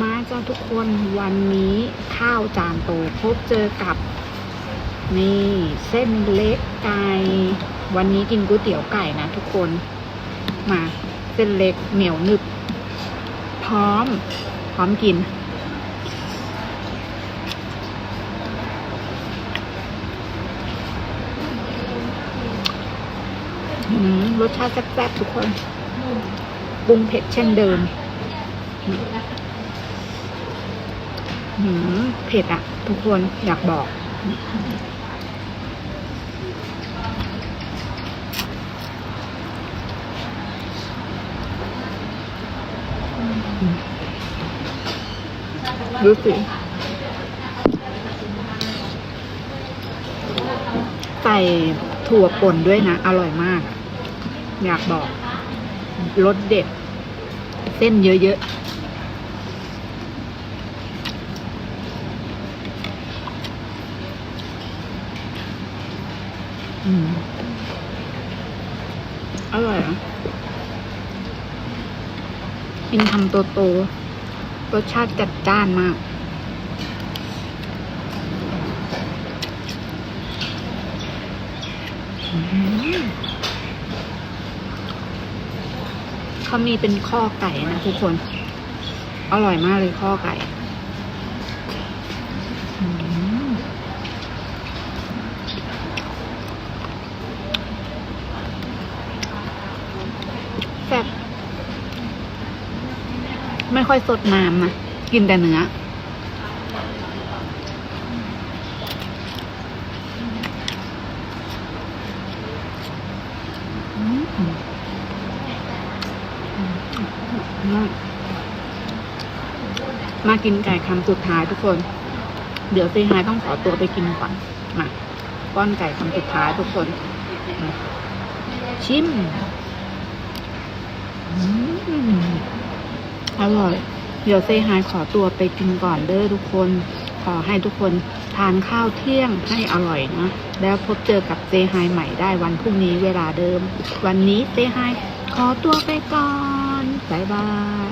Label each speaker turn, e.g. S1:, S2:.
S1: มาจ้าทุกคนวันนี้ข้าวจานโตพบเจอกับ นี่เส้นเล็กไก่วันนี้กินก๋วยเตี๋ยวไก่นะทุกคน มาเส้นเล็กเหนียวหนึบ พร้อม พร้อมกิน รสชาติแซ่บๆทุกคนปรุงเผ็ดเช่นเดิม หืมเผ็ดอะทุกคนอยากบอก ดูสิใส่ถั่วป่นด้วยนะ อร่อยมาก อยากบอกรสเด็ด เส้นเยอะๆ อืมอร่อยอะกินคำโตๆรสชาติจัดจ้านมาก เขามีเป็นข้อไก่นะทุกคน อร่อยมากเลยข้อไก่อืมแซ่บ ไม่ค่อยสดน้ำนะกินแต่เนื้อมากินไก่คำสุดท้ายทุกคน เดี๋ยวซีไฮายต้องขอตัวไปกินก่อน มาป้อนไก่คำสุดท้ายทุกคน ชิม อืม อร่อย เดี๋ยวเซฮายขอตัวไปกินก่อนเด้อทุกคน ขอให้ทุกคนทานข้าวเที่ยงให้อร่อยนะ แล้วพบเจอกับเซฮายใหม่ได้วันพรุ่งนี้เวลาเดิม วันนี้เซฮายขอตัวไปก่อน บ๊ายบาย